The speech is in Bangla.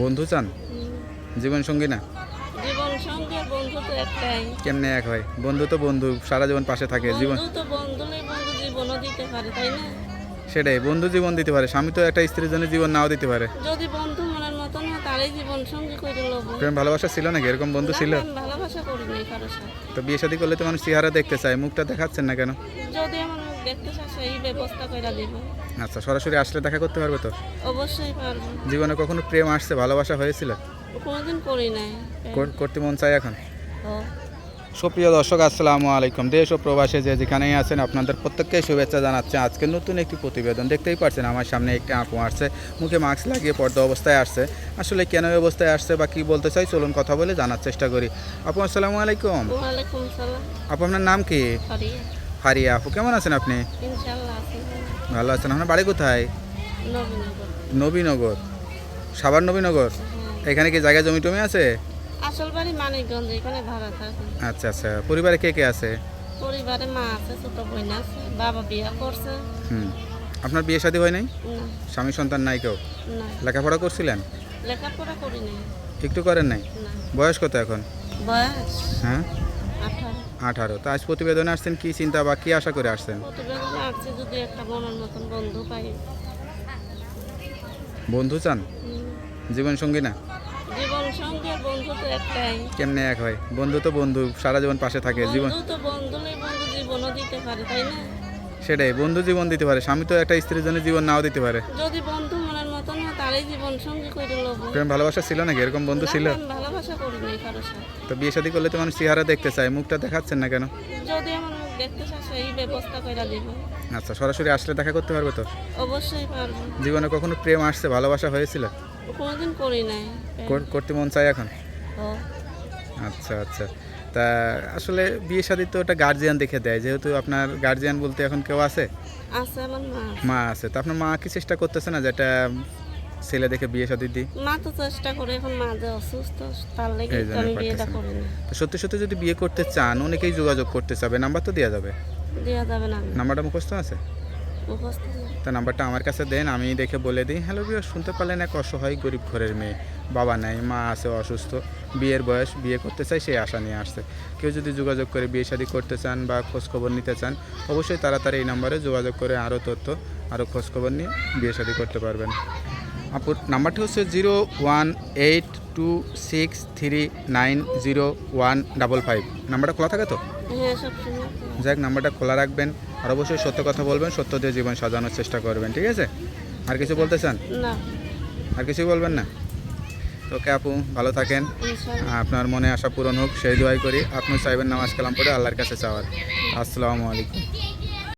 বন্ধু চান? জীবন সঙ্গী না? জীবন সঙ্গে বন্ধু তো একটাই। কেমনে এক হয়? বন্ধু তো বন্ধু সারা জীবন পাশে থাকে জীবন বন্ধু তো বন্ধু জীবনও দিতে পারে তাই না? সেটাই বন্ধু জীবন দিতে পারে স্বামী তো একটা স্ত্রীর জন্য জীবন নাও দিতে পারে। যদি বন্ধু মনের মতন হয় তারই জীবন সঙ্গী করে লব প্রেম ভালোবাসা ছিল নাকি? এরকম বন্ধু ছিল? ভালোবাসা করি নাই কারোর সাথে। তো বিয়ে শাদী করলে তো মানুষ চেহারা দেখতে চায় মুখটা দেখাচ্ছেন না কেন? যদি আমার মুখ সেই ব্যবস্থা করে দিব। আচ্ছা সরাসরি আসলে দেখা করতে পারবে তো? অবশ্যই পারব। জীবনে কখনো প্রেম আসছে ভালোবাসা হয়েছিল? কোনোদিন করি নাই। কর- করতে মন চাই এখন? ও। সুপ্রিয় দর্শক আসসালামু আলাইকুম। দেশ ও প্রবাসে যে যেখানেই আছেন আপনাদের প্রত্যেককে শুভেচ্ছা জানাচ্ছে। আজকে নতুন একটি প্রতিবেদন দেখতেই পাচ্ছেন আমার সামনে একটি আপু আসছে। মুখে মাস্ক লাগিয়ে পর্দা অবস্থায় আসছে। আসলে কেন এই অবস্থায় আসছে বা কি বলতে চাই চলুন কথা বলে জানার চেষ্টা করি। আপু আসসালামু আলাইকুম। ওয়ালাইকুম সালাম। আপু আপনার নাম কি? সরি ফারিয়া আপু কেমন আছেন আপনি? ভালো। আছেন আপনার বাড়ি কোথায়? নবীনগর। সাবার নবীনগর? হ্যাঁ। এখানে কি জায়গা জমি টমি আছে? আসল বাড়ি মানিকগঞ্জ এখানে ভাড়া থাকি। আচ্ছা আচ্ছা। পরিবারে কে কে আছে? পরিবারে মা আছে ছোট বোন আছে বাবা বিয়া করছে। হুম। আপনার বিয়ে শাদী হয় নাই? স্বামী সন্তান নাই কেউ? লেখাপড়া করছিলেন? লেখাপড়া করি নাই। একটু করেন নাই? বয়স কত এখন? বয়স? হ্যাঁ? আঠারো। আঠারো। তা আজ প্রতিবেদনে আসছেন কি চিন্তা বা কি আশা করে আসছেন? প্রতিবেদনে আসছে যদি একটা মনের মতন বন্ধু পাই। বন্ধু চান। জীবন সঙ্গী না? জীবন সঙ্গে বন্ধু তো একটাই। কেমনে এক হয়? বন্ধু তো বন্ধু সারা জীবন পাশে থাকে। জীবন বন্ধু তো বন্ধুলেই বন্ধু জীবনও দিতে পারে তাই না? সেটাই বন্ধু জীবন দিতে পারে। স্বামী তো একটা স্ত্রীর জন্য জীবন নাও দিতে পারে। যদি বন্ধু মনের মতন তারই জীবন সঙ্গী করে লব। প্রেম ভালোবাসা ছিল নাকি? এরকম বন্ধু ছিল? ভালোবাসা করি নাই কারোর তো বিয়ে শাদী করলে তো মানুষ চেহারা দেখতে চায় মুখটা দেখাচ্ছেন না কেন? যদি আমার মুখ দেখতে চায় সেই ব্যবস্থা করে দিব। আচ্ছা সরাসরি আসলে দেখা করতে পারবে তো? অবশ্যই পারব। জীবনে কখনো প্রেম আসছে ভালোবাসা হয়েছিল? কোনোদিন করি নাই। করতে মন চাই এখন? আচ্ছা আচ্ছা। তা আসলে বিয়ে শাদী তো ওটা গার্জিয়ান দেখে দেয় যেহেতু আপনার গার্জিয়ান বলতে এখন কেউ আছে? আছে আমার মা মা আছে। তা আপনার মা কি চেষ্টা করতেছে না যে একটা ছেলে দেখে বিয়ে শাদী দিই মা তো চেষ্টা করে এখন মা যে অসুস্থ তার লেগে এই জন্য আমি বিয়েটা করি না। তো সত্যি সত্যি যদি বিয়ে করতে চান অনেকেই যোগাযোগ করতে চাবে নাম্বার তো দেওয়া যাবে। দেওয়া যাবে না। নাম্বারটা মুখস্থ আছে? মুখস্থ নেই। তা নাম্বারটা আমার কাছে দেন আমি দেখে বলে দিই। হ্যালো বিয়ে শুনতে পারলেন এক অসহায় গরিব ঘরের মেয়ে। বাবা নাই মা আছে অসুস্থ। বিয়ের বয়স বিয়ে করতে চাই সেই আশা নিয়ে আসছে। কেউ যদি যোগাযোগ করে বিয়ে শাদী করতে চান বা খোঁজখবর নিতে চান অবশ্যই তাড়াতাড়ি এই নম্বরে যোগাযোগ করে আরও তথ্য আরও খোঁজখবর নিয়ে বিয়ে শাদী করতে পারবেন। আপুর নাম্বারটি হচ্ছে zero one eight two six three nine zero one double five. নাম্বারটা খোলা থাকে তো? হ্যাঁ যাক নাম্বারটা খোলা রাখবেন আর অবশ্যই সত্য কথা বলবেন সত্য দিয়ে জীবন সাজানোর চেষ্টা করবেন ঠিক আছে? আর কিছু বলতে চান? আর কিছু বলবেন না? ওকে আপু ভালো থাকেন। আপনার মনে আশা পূরণ হোক সেই দোয়াই করি। আপনি চাইবেন নামাজ কালাম পড়ে আল্লাহর কাছে চাওয়ার। আসসালামু আলাইকুম।